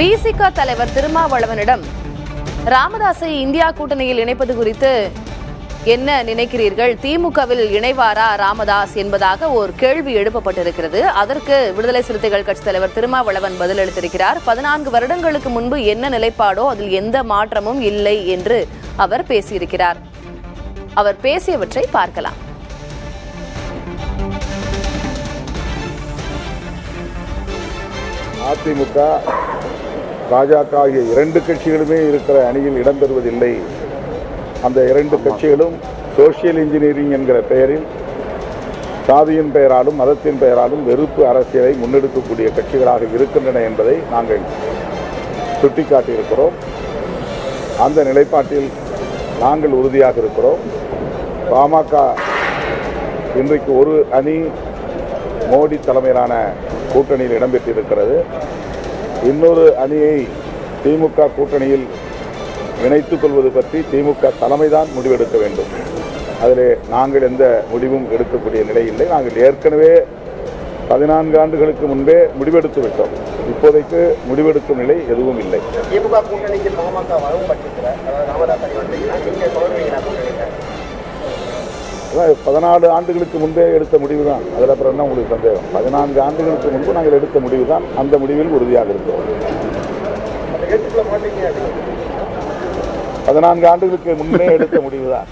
விசிக தலைவர் திருமாவளவனிடம் ராமதாஸை இந்தியா கூட்டணியில் இணைப்பது குறித்து என்ன நினைக்கிறீர்கள்? திமுகவில் இணைவாரா ராமதாஸ்? என்பதாக ஒரு கேள்வி எழுப்பப்பட்டிருக்கிறது. அதற்கு விடுதலை சிறுத்தைகள் கட்சித் தலைவர் திருமாவளவன் பதிலளித்திருக்கிறார் பதினான்கு வருடங்களுக்கு முன்பு என்ன நிலைப்பாடோ அதில் எந்த மாற்றமும் இல்லை என்று அவர் பேசியிருக்கிறார். அவர் பேசியவற்றை பார்க்கலாம். அதிமுக பாஜக ஆகிய இரண்டு கட்சிகளுமே இருக்கிற அணியில் இடம்பெறுவதில்லை அந்த இரண்டு கட்சிகளும் சோசியல் இன்ஜினியரிங் என்கிற பெயரில் சாதியின் பெயராலும் மதத்தின் பெயராலும் வெறுப்பு அரசியலை முன்னெடுக்கக்கூடிய கட்சிகளாக இருக்கின்றன என்பதை நாங்கள் சுட்டிக்காட்டியிருக்கிறோம். அந்த நிலைப்பாட்டில் நாங்கள் உறுதியாக இருக்கிறோம். பாமக இன்றைக்கு ஒரு அணி மோடி தலைமையிலான கூட்டணியில் இடம்பெற்றிருக்கிறது இன்னொரு அணியை திமுக கூட்டணியில் இணைத்துக் கொள்வது பற்றி திமுக தலைமைதான் முடிவெடுக்க வேண்டும். அதில் நாங்கள் எந்த முடிவும் எடுக்கக்கூடிய நிலை இல்லை. நாங்கள் ஏற்கனவே பதினான்கு ஆண்டுகளுக்கு முன்பே முடிவெடுத்து விட்டோம். இப்போதைக்கு முடிவெடுக்கும் நிலை எதுவும் இல்லை. திமுக கூட்டணிக்கு பாமக பட்சத்தில் பதினாலு ஆண்டுகளுக்கு முன்பே எடுத்த முடிவு தான் அதில் அப்புறம் என்ன உங்களுக்கு சந்தேகம்? பதினான்கு ஆண்டுகளுக்கு முன்பு நாங்கள் எடுத்த முடிவு தான் அந்த முடிவில் உறுதியாக இருந்தோம். பதினான்கு ஆண்டுகளுக்கு முன்னே எடுத்த முடிவு தான்